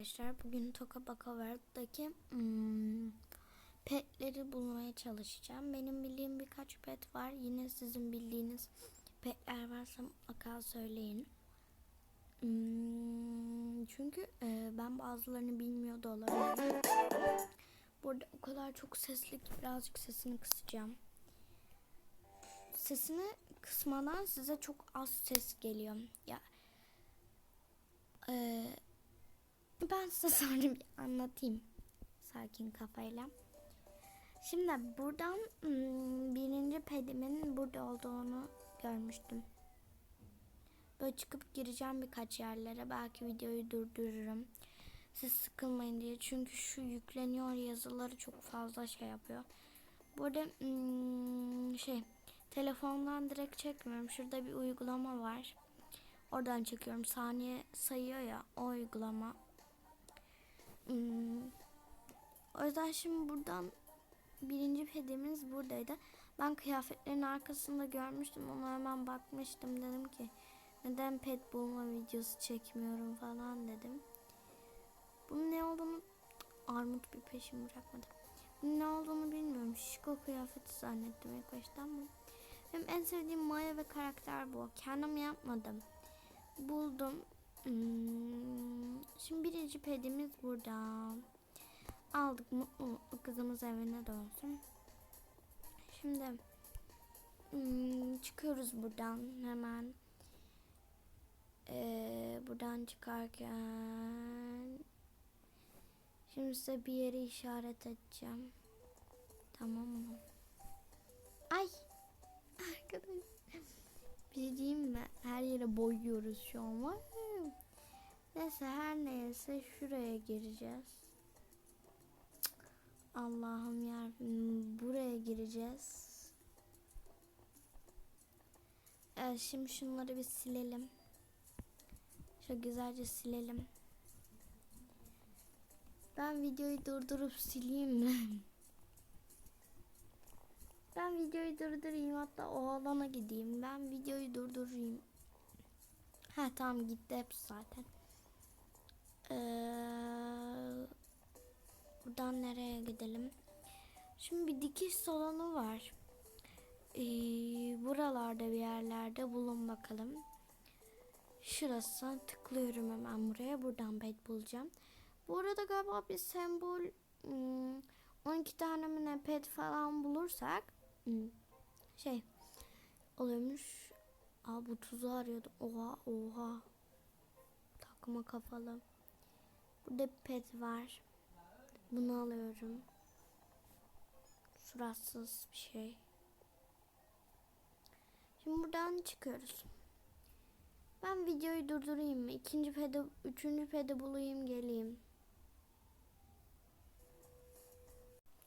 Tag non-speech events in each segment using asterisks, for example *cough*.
Arkadaşlar bugün Toka Baka World'daki hmm, petleri bulmaya çalışacağım. Benim bildiğim birkaç pet var. Yine sizin bildiğiniz petler varsa mutlaka söyleyin. Hmm, çünkü e, ben bazılarını bilmiyor da olabilirim. Burada o kadar çok sesli ki birazcık sesini kısacağım. Sesini kısmadan size çok az ses geliyor. Ya eee ben size sonra bir anlatayım. Sakin kafayla. Şimdi buradan hmm, birinci pedimin burada olduğunu görmüştüm. Böyle çıkıp gireceğim birkaç yerlere. Belki videoyu durdururum. Siz sıkılmayın diye. Çünkü şu yükleniyor yazıları çok fazla şey yapıyor. Burada hmm, şey telefondan direkt çekmiyorum. Şurada bir uygulama var. Oradan çekiyorum. Saniye sayıyor ya o uygulama. Hmm. O yüzden şimdi buradan birinci pedimiz buradaydı. Ben kıyafetlerin arkasında görmüştüm. Ona hemen bakmıştım. Dedim ki neden pet bulma videosu çekmiyorum falan dedim. Bunun ne olduğunu armut bir peşimi bırakmadı. Bunun ne olduğunu bilmiyorum. Şişko kıyafeti zannettim ilk başta ama benim en sevdiğim maya ve karakter bu. Kendim yapmadım. Buldum. Hmm, Şimdi birinci pedimiz burada. Aldık mutlu mutlu kızımız evine dönsün. Şimdi hmm, çıkıyoruz buradan hemen. Ee, buradan çıkarken şimdi size bir yeri işaret edeceğim. Tamam mı? Ay arkadaş bir şey diyeyim mi? Her yere boyuyoruz şu an var. Neyse her neyse şuraya gireceğiz. Allah'ım ya buraya gireceğiz. Evet şimdi şunları bir silelim. Şöyle güzelce silelim. Ben videoyu durdurup sileyim mi? *laughs* Ben videoyu durdurayım hatta o alana gideyim. Ben videoyu durdurayım. Ha tamam gitti hepsi zaten. Ee, buradan nereye gidelim? Şimdi bir dikiş salonu var. Ee, buralarda bir yerlerde bulun bakalım. Şurası tıklıyorum hemen buraya. Buradan pet bulacağım. Bu arada galiba bir sembol hmm, 12 tane mi pet falan bulursak hmm, şey oluyormuş. Aa bu tuzu arıyordu. Oha oha. Takma kafalı. Burada bir pet var. Bunu alıyorum. Suratsız bir şey. Şimdi buradan çıkıyoruz. Ben videoyu durdurayım? İkinci pede, üçüncü pede bulayım geleyim.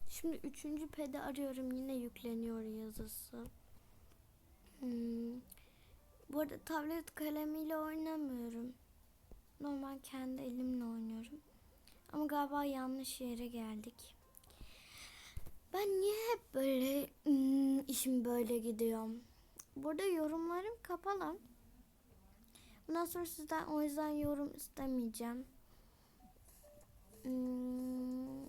Şimdi üçüncü pede arıyorum. Yine yükleniyor yazısı. Hmm. Bu arada tablet kalemiyle oynamıyorum. Normal kendi elimle oynuyorum. Ama galiba yanlış yere geldik. Ben niye hep böyle hmm, işim böyle gidiyorum? Burada yorumlarım kapalı. Bundan sonra sizden o yüzden yorum istemeyeceğim. Hmm,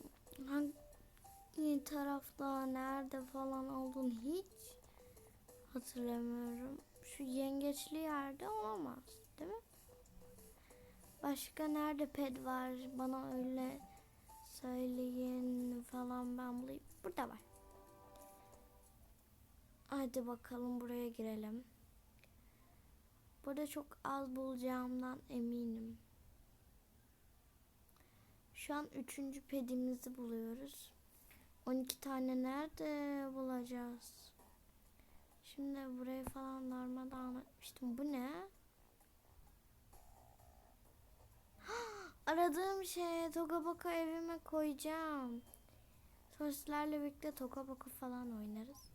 hangi tarafta nerede falan olduğunu hiç hatırlamıyorum. Şu yengeçli yerde olamaz değil mi? Başka nerede ped var? Bana öyle söyleyin falan ben bulayım. Burada var. Hadi bakalım buraya girelim. Burada çok az bulacağımdan eminim. Şu an üçüncü pedimizi buluyoruz. 12 tane nerede bulacağız? Şimdi burayı falan normalde anlatmıştım. Bu ne? *gasps* Aradığım şey Tokaboka evime koyacağım. Sonra sizlerle birlikte Tokaboka falan oynarız.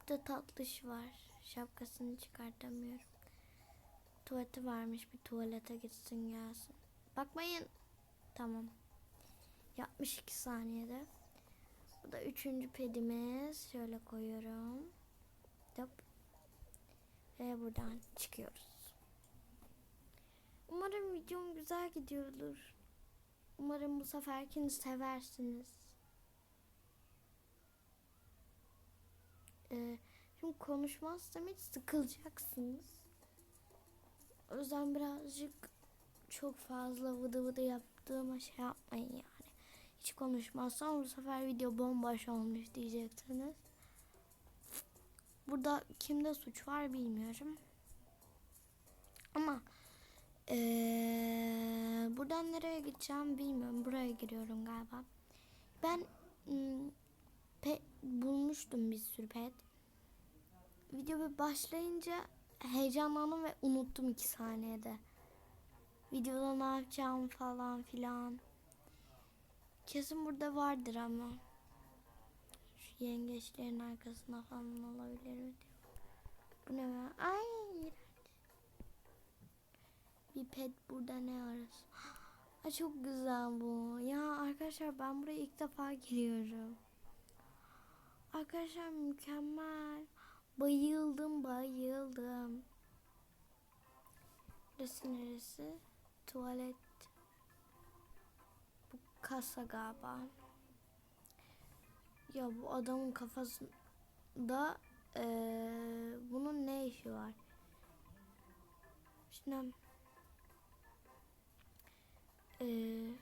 Burada tatlış var. Şapkasını çıkartamıyorum. Tuvaleti varmış. Bir tuvalete gitsin gelsin. Bakmayın. Tamam. 62 saniyede. Bu da üçüncü pedimiz. Şöyle koyuyorum. Hop. Ve buradan çıkıyoruz. Umarım videom güzel gidiyordur. Umarım bu seferkini seversiniz. Ee, şimdi konuşmazsam hiç sıkılacaksınız. O yüzden birazcık çok fazla vıdı vıdı yaptığıma şey yapmayın yani. Hiç konuşmazsam bu sefer video bomboş olmuş diyeceksiniz. Burada kimde suç var bilmiyorum. Ama ee, buradan nereye gideceğim bilmiyorum. Buraya giriyorum galiba. Ben pet bulmuştum bir sürü pet. Video bir başlayınca heyecanlandım ve unuttum iki saniyede. Videoda ne yapacağım falan filan. Kesin burada vardır ama. Şu yengeçlerin arkasına falan olabilir mi? Bu ne be? Ay pet burada ne arası? Ay çok güzel bu. Ya arkadaşlar ben buraya ilk defa geliyorum. Arkadaşlar mükemmel. Bayıldım bayıldım. Burası neresi? Tuvalet. Bu kasa galiba. Ya bu adamın kafasında eee, bunun ne işi var? Şimdi eee,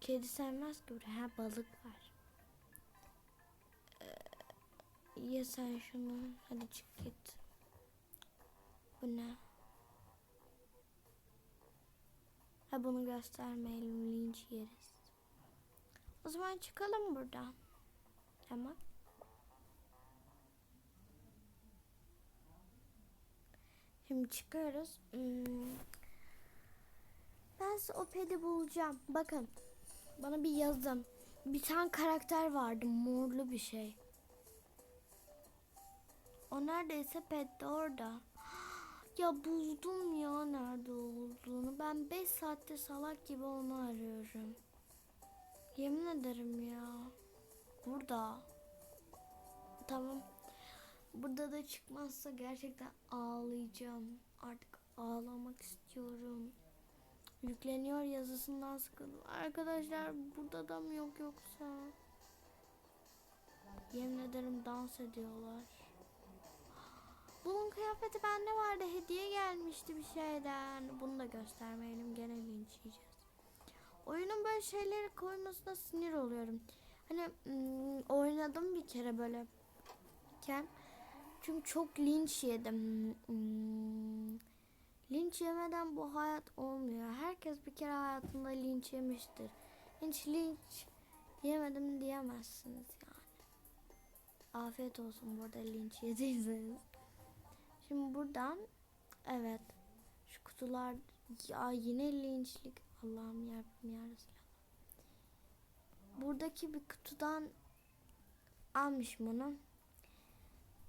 kedi sevmez ki buraya. Ha, balık var. Eee, ye sen şunu. Hadi çık git. Bu ne? Ha bunu göstermeyelim linç yeriz. O zaman çıkalım buradan. Tamam. Şimdi çıkıyoruz. Hmm. Ben o pedi bulacağım. Bakın. Bana bir yazın. Bir tane karakter vardı. Morlu bir şey. O neredeyse pet de orada. *gasps* Ya buldum ya nerede olduğunu. Ben 5 saatte salak gibi onu arıyorum. Yemin ederim ya. Burada. Tamam. Burada da çıkmazsa gerçekten ağlayacağım. Artık ağlamak istiyorum. Yükleniyor yazısından sıkıldım. Arkadaşlar burada da mı yok yoksa? Yemin ederim dans ediyorlar. Bunun kıyafeti bende vardı. Hediye gelmişti bir şeyden. Bunu da göstermeyelim. Gene linç yiyeceğiz. Oyunun böyle şeyleri koymasına sinir oluyorum. Hani hmm, oynadım bir kere böyle. Çünkü çok linç yedim. Linç yemeden bu hayat olmuyor. Herkes bir kere hayatında linç yemiştir. Hiç linç yemedim diyemezsiniz yani. Afiyet olsun burada linç yediyseniz. Şimdi buradan evet şu kutular ya yine linçlik Allah'ım yarabbim ya. Buradaki bir kutudan almış bunu.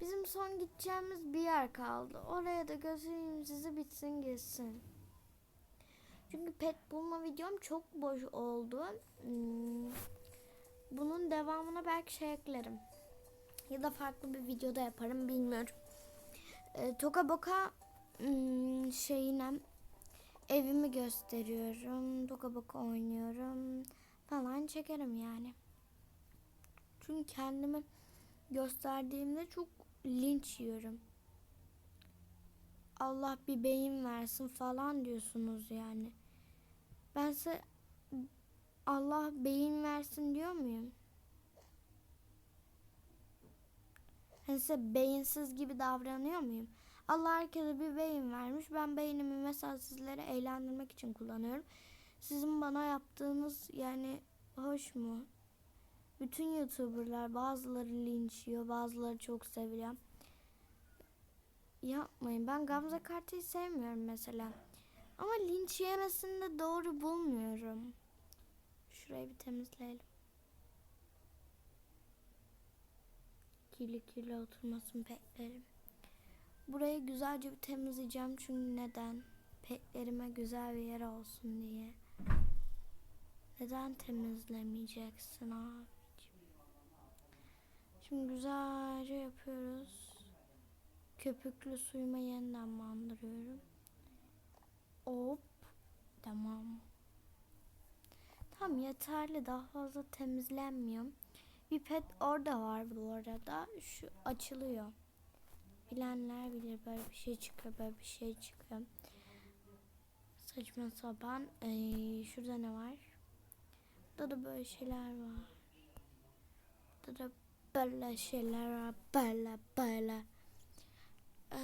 Bizim son gideceğimiz bir yer kaldı. Oraya da götüreyim sizi bitsin gitsin. Çünkü pet bulma videom çok boş oldu. Hmm. Bunun devamına belki şey eklerim. Ya da farklı bir videoda yaparım bilmiyorum. E, Toka Boka hmm, şeyine evimi gösteriyorum. Toka Boka oynuyorum falan çekerim yani. Çünkü kendimi gösterdiğimde çok linç yiyorum. Allah bir beyin versin falan diyorsunuz yani. Ben size Allah beyin versin diyor muyum? Hani size beyinsiz gibi davranıyor muyum? Allah herkese bir beyin vermiş. Ben beynimi mesela sizlere eğlendirmek için kullanıyorum. Sizin bana yaptığınız yani hoş mu? Bütün YouTuber'lar bazıları linç yiyor, bazıları çok seviyor. Yapmayın. Ben Gamze Kartı'yı sevmiyorum mesela. Ama linç yemesini doğru bulmuyorum. Şurayı bir temizleyelim. Kirli kirli oturmasın petlerim. Burayı güzelce bir temizleyeceğim çünkü neden? Petlerime güzel bir yer olsun diye. Neden temizlemeyeceksin abicim? Şimdi güzelce yapıyoruz. Köpüklü suyuma yeniden bandırıyorum. Hop. Tamam. Tamam yeterli. Daha fazla temizlenmiyor. Bir pet orada var bu arada. Şu açılıyor. Bilenler bilir böyle bir şey çıkıyor, böyle bir şey çıkıyor. Saçma sapan. Ee, şurada ne var? Burada da böyle şeyler var. Burada da böyle şeyler. Böyle böyle. Ee,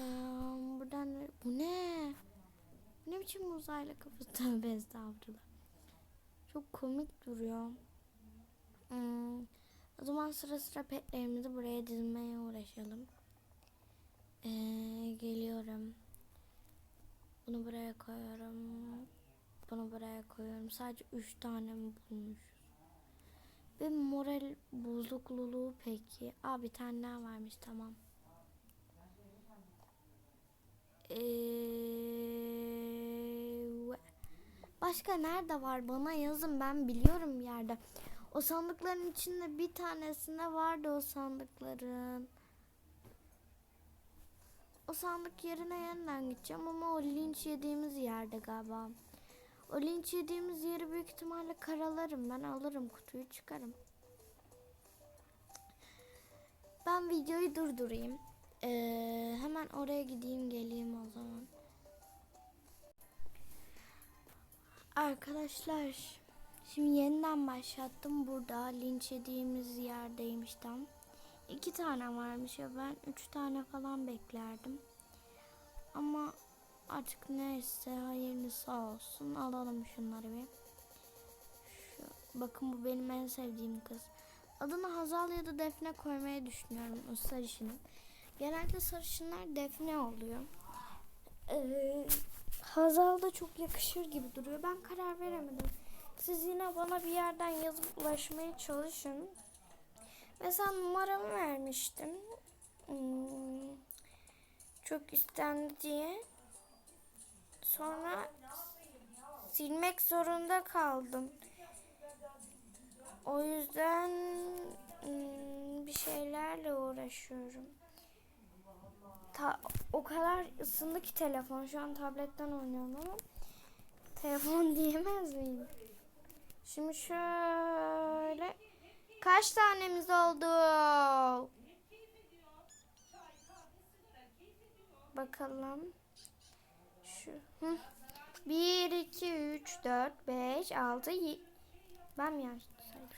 buradan bu ne? Ne biçim uzaylı kafası? *laughs* Tövbe estağfurullah. Çok komik duruyor. Hmm, o zaman sıra sıra petlerimizi buraya dizmeye uğraşalım. Ee, geliyorum. Bunu buraya koyuyorum. Bunu buraya koyuyorum. Sadece üç tane mi bulmuş? Ve moral bozukluluğu peki. Aa bir tane daha varmış tamam. Ee, başka nerede var bana yazın ben biliyorum yerde. O sandıkların içinde bir tanesinde vardı o sandıkların. O sandık yerine yeniden gideceğim ama o linç yediğimiz yerde galiba. O linç yediğimiz yeri büyük ihtimalle karalarım. Ben alırım kutuyu çıkarım. Ben videoyu durdurayım. Ee, hemen oraya gideyim geleyim o zaman. Arkadaşlar şimdi yeniden başlattım. Burada linç yediğimiz yerdeymiş tam. İki tane varmış ya ben üç tane falan beklerdim. Ama artık neyse hayırlısı olsun. Alalım şunları bir. Şu, bakın bu benim en sevdiğim kız. Adını Hazal ya da Defne koymayı düşünüyorum o sarışının. Genelde sarışınlar Defne oluyor. Ee, Hazal da çok yakışır gibi duruyor. Ben karar veremedim. Siz yine bana bir yerden yazıp ulaşmaya çalışın. Mesela numaramı vermiştim. Hmm, çok istendi diye. Sonra silmek zorunda kaldım. O yüzden hmm, bir şeylerle uğraşıyorum. Ta, o kadar ısındı ki telefon. Şu an tabletten oynuyorum ama telefon *laughs* diyemez miyim? Şimdi şöyle kaç tanemiz oldu? Bakalım. Şu. Hı. 1, 2, 3, 4, 5, 6, 7. Ben mi yanlış saydım?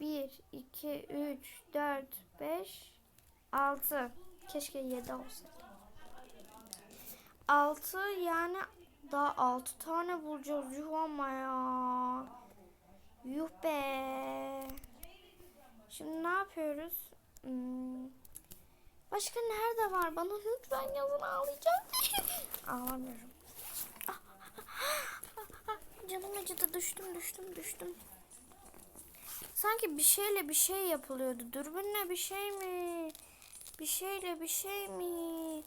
1, 2, 3, 4, 5, 6. Keşke 7 olsaydı. 6 yani daha 6 tane bulacağız. Yuh ama ya. Yuh be. Şimdi ne yapıyoruz? Hmm. Başka nerede var? Bana lütfen yazın ağlayacağım. *laughs* Ağlamıyorum. Canım acıdı. Düştüm düştüm düştüm. Sanki bir şeyle bir şey yapılıyordu. Dürbünle bir şey mi? Bir şeyle bir şey mi?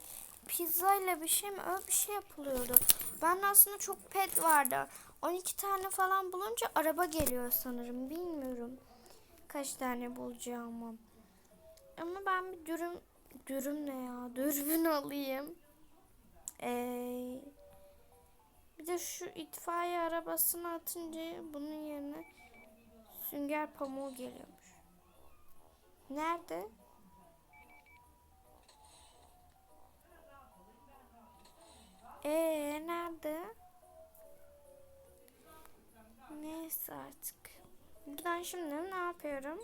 Pizzayla bir şey mi? Öyle bir şey yapılıyordu. Ben aslında çok pet vardı. 12 tane falan bulunca araba geliyor sanırım. Bilmiyorum. Kaç tane bulacağımı. Ama ben bir dürüm dürüm ne ya? Dürbün alayım. Ee, de şu itfaiye arabasını atınca bunun yerine sünger pamuğu geliyormuş. Nerede? Ee nerede? Neyse artık. Buradan şimdi ne yapıyorum?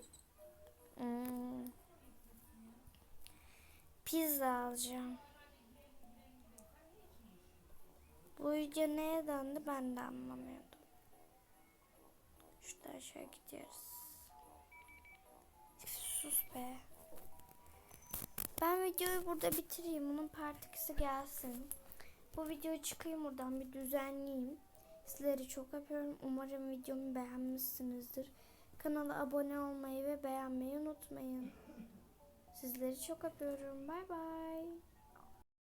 Hmm. Pizza alacağım. Bu video neye döndü ben de anlamıyordum. Şuradan şöyle gidiyoruz. Sus be. Ben videoyu burada bitireyim. Bunun part 2'si gelsin. Bu videoyu çıkayım buradan bir düzenleyeyim. Sizleri çok öpüyorum. Umarım videomu beğenmişsinizdir. Kanala abone olmayı ve beğenmeyi unutmayın. Sizleri çok öpüyorum. Bay bay.